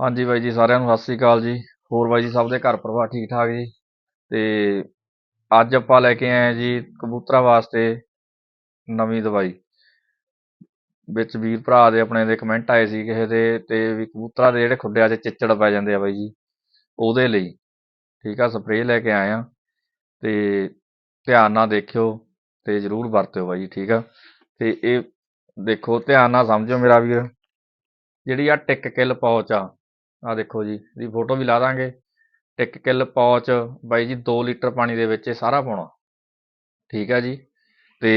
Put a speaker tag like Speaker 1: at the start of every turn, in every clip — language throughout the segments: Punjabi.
Speaker 1: ਹਾਂਜੀ ਬਾਈ ਜੀ, ਸਾਰਿਆਂ ਨੂੰ ਸਤਿ ਸ੍ਰੀ ਅਕਾਲ ਜੀ। ਹੋਰ ਬਾਈ ਜੀ, ਸਭ ਦੇ ਘਰ ਪਰਿਵਾਰ ਠੀਕ ਠਾਕ ਜੀ? ਤੇ ਅੱਜ ਆਪਾਂ ਲੈ ਕੇ ਆਏ ਜੀ ਕਬੂਤਰਾਂ ਵਾਸਤੇ ਨਵੀਂ ਦਵਾਈ। ਵਿੱਚ ਵੀਰ ਭਰਾ ਦੇ ਆਪਣੇ ਦੇ ਕਮੈਂਟ ਆਏ ਸੀ ਕਿਸੇ ਦੇ, ਤੇ ਵੀ ਕਬੂਤਰਾਂ ਦੇ ਜਿਹੜੇ ਖੁੱਡਿਆਂ 'ਚ ਚਿੱਚੜ ਪੈ ਜਾਂਦੇ ਆ ਬਾਈ ਜੀ। ਉਹਦੇ ਲਈ, ਠੀਕ ਆ ਸਪਰੇਅ ਲੈ ਕੇ ਆਏ ਆ। ਤੇ ਧਿਆਨ ਨਾਲ ਦੇਖਿਓ ਤੇ ਜਰੂਰ ਵਰਤਿਓ ਬਾਈ ਜੀ, ਠੀਕ ਆ। ਤੇ ਇਹ ਦੇਖੋ, ਧਿਆਨ ਨਾਲ ਸਮਝਿਓ ਮੇਰਾ ਵੀਰ। ਜਿਹੜੀ ਆ ਟਿਕ ਕਿਲ ਪੌਚ ਆ ਆ ਦੇਖੋ ਜੀ, ਇਹਦੀ ਫੋਟੋ ਵੀ ਲਾ ਦਾਂਗੇ। ਟਿਕ ਕਿਲ ਪੌਚ ਬਾਈ ਜੀ 2 ਲੀਟਰ ਪਾਣੀ ਦੇ ਵਿੱਚ ਇਹ ਸਾਰਾ ਪਾਉਣਾ। ਠੀਕ ਆ ਜੀ? ਤੇ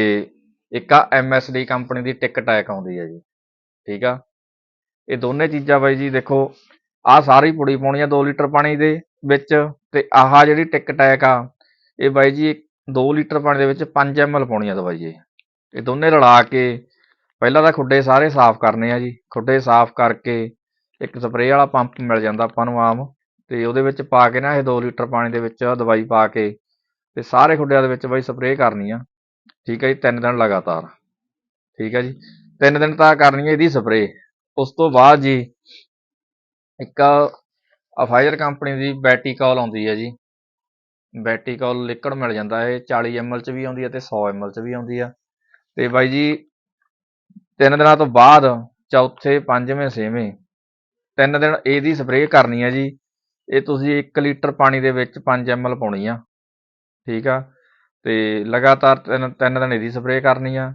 Speaker 1: ਇੱਕ ਆ MSD ਕੰਪਨੀ ਦੀ ਟਿਕ ਟੈਕ ਆਉਂਦੀ ਹੈ ਜੀ। ਠੀਕ ਆ? ਇਹ ਦੋਨੇ ਚੀਜ਼ਾਂ ਬਾਈ ਜੀ, ਦੇਖੋ ਆ ਸਾਰੀ ਪੁੜੀ ਪਾਉਣੀ ਆ 2 ਲੀਟਰ ਪਾਣੀ ਦੇ ਵਿੱਚ ਤੇ ਆਹ ਜਿਹੜੀ ਟਿਕ ਟੈਕ ਆ, ਇਹ ਬਾਈ ਜੀ 2 ਲੀਟਰ ਪਾਣੀ ਦੇ ਵਿੱਚ 5 ml ਪਾਉਣੀ ਆ ਦਵਾਈ ਇਹ ਇਹ ਦੋਨੇ ਰਲਾ ਕੇ ਪਹਿਲਾਂ ਤਾਂ ਖੁੱਡੇ ਸਾਰੇ ਸਾਫ਼ ਕਰਨੇ ਆ ਜੀ। ਖੁੱਡੇ ਸਾਫ਼ ਕਰਕੇ ਇੱਕ ਸਪਰੇਅ ਵਾਲਾ ਪੰਪ ਮਿਲ ਜਾਂਦਾ ਆਪਾਂ ਨੂੰ ਆਮ, ਤੇ ਉਹਦੇ ਵਿੱਚ ਪਾ ਕੇ ਨਾ ਇਹ 2 ਲੀਟਰ ਪਾਣੀ ਦੇ ਵਿੱਚ ਦਵਾਈ ਪਾ ਕੇ ਤੇ ਸਾਰੇ ਖੁੱਡਿਆਂ ਦੇ ਵਿੱਚ ਬਾਈ ਸਪਰੇਅ ਕਰਨੀ ਆ। ਠੀਕ ਹੈ ਜੀ, ਤਿੰਨ ਦਿਨ ਲਗਾਤਾਰ। ਠੀਕ ਹੈ ਜੀ, ਤਿੰਨ ਦਿਨ ਤਾਂ ਕਰਨੀ ਹੈ ਇਹਦੀ ਸਪਰੇਅ। ਉਸ ਤੋਂ ਬਾਅਦ ਜੀ ਇੱਕ ਅਫਾਇਰ ਕੰਪਨੀ ਦੀ ਬੈਟੀਕੌਲ ਆਉਂਦੀ ਹੈ ਜੀ। ਬੈਟੀਕੌਲ ਲਿਕੜ ਮਿਲ ਜਾਂਦਾ, ਇਹ 40 ml ਚ ਵੀ ਆਉਂਦੀ ਹੈ ਤੇ 100 ml ਚ ਵੀ ਆਉਂਦੀ ਆ। ਤੇ ਬਾਈ ਜੀ, ਤਿੰਨ ਦਿਨਾਂ ਤੋਂ ਬਾਅਦ ਚੌਥੇ, ਪੰਜਵੇਂ, ਛੇਵੇਂ ਤਿੰਨ ਦਿਨ ਇਹਦੀ ਸਪਰੇਅ ਕਰਨੀ ਹੈ ਜੀ। ਇਹ ਤੁਸੀਂ 1 ਲੀਟਰ ਪਾਣੀ ਦੇ ਵਿੱਚ 5 ml ਪਾਉਣੀ ਆ। ਠੀਕ ਆ? ਤੇ ਲਗਾਤਾਰ ਤਿੰਨ ਤਿੰਨ ਦਿਨ ਇਹਦੀ ਸਪਰੇਅ ਕਰਨੀ ਆ।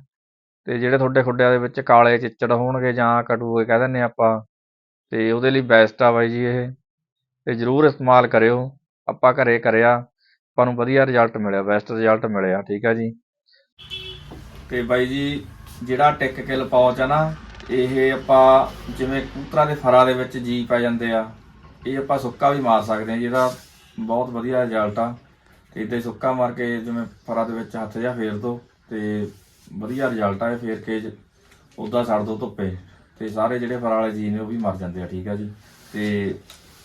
Speaker 1: ਤੇ ਜਿਹੜੇ ਤੁਹਾਡੇ ਖੁੱਡਿਆਂ ਦੇ ਵਿੱਚ ਕਾਲੇ ਚਿੱਚੜ ਹੋਣਗੇ ਜਾਂ ਕਟੂਏ ਕਹਿ ਦਿੰਦੇ ਆਪਾਂ, ਤੇ ਉਹਦੇ ਲਈ ਬੈਸਟ ਆ ਬਾਈ ਜੀ ਇਹ। ਤੇ ਜਰੂਰ ਇਸਤੇਮਾਲ ਕਰਿਓ। ਆਪਾਂ ਘਰੇ ਕਰਿਆ, ਆਪਾਂ ਨੂੰ ਵਧੀਆ ਰਿਜ਼ਲਟ ਮਿਲਿਆ ਬੈਸਟ ਰਿਜ਼ਲਟ ਮਿਲਿਆ। ਠੀਕ ਆ ਜੀ? ਤੇ ਬਾਈ ਜੀ, ਜਿਹੜਾ ਟਿਕ ਕਿਲ ਪੌਚ ਆ ਨਾ ਇਹ ਆਪਾਂ ਜਿਵੇਂ ਕਬੂਤਰਾਂ ਦੇ ਫਰਾਂ ਦੇ ਵਿੱਚ ਜੀ ਪੈ ਜਾਂਦੇ ਆ, ਇਹ ਆਪਾਂ ਸੁੱਕਾ ਵੀ ਮਾਰ ਸਕਦੇ ਆ ਜਿਹਦਾ ਬਹੁਤ ਵਧੀਆ ਰਿਜ਼ਲਟ ਆ। ਤੇ ਇਦਾਂ ਸੁੱਕਾ ਮਾਰ ਕੇ ਜਿਵੇਂ ਫਰਾਂ ਦੇ ਵਿੱਚ ਹੱਥ ਜਿਹਾ ਫੇਰ ਦੋ ਤੇ ਵਧੀਆ ਰਿਜ਼ਲਟ ਆ ਇਹ ਫੇਰ ਕੇ ਉਦਾਂ ਛੱਡ ਦੋ ਧੁੱਪੇ। ਤੇ ਸਾਰੇ ਜਿਹੜੇ ਫਰਾਂ ਵਾਲੇ ਜੀ ਨੇ ਉਹ ਵੀ ਮਰ ਜਾਂਦੇ ਆ, ਠੀਕ ਆ ਜੀ। ਤੇ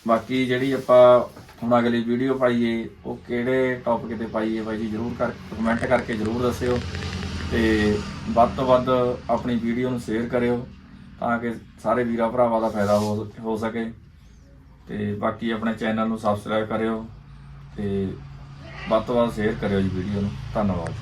Speaker 1: ਬਾਕੀ ਜਿਹੜੀ ਆਪਾਂ ਹੁਣ ਅਗਲੀ ਵੀਡੀਓ ਪਾਈਏ, ਉਹ ਕਿਹੜੇ ਟੌਪਿਕ ਤੇ ਪਾਈਏ ਬਾਈ ਜੀ, ਜਰੂਰ ਕਰ ਕਮੈਂਟ ਕਰਕੇ ਜਰੂਰ ਦੱਸਿਓ। ਤੇ ਵੱਧ ਤੋਂ ਵੱਧ ਆਪਣੀ ਵੀਡੀਓ ਨੂੰ ਸ਼ੇਅਰ ਕਰਿਓ ਤਾਂ ਕਿ ਸਾਰੇ ਵੀਰਾਂ ਭਰਾਵਾਂ ਦਾ ਫਾਇਦਾ ਹੋ ਹੋ ਸਕੇ। ਤੇ ਬਾਕੀ ਆਪਣੇ ਚੈਨਲ ਨੂੰ ਸਬਸਕ੍ਰਾਈਬ ਕਰਿਓ ਤੇ ਵੱਧ ਤੋਂ ਵੱਧ ਸ਼ੇਅਰ ਕਰਿਓ ਜੀ ਵੀਡੀਓ ਨੂੰ। ਧੰਨਵਾਦ।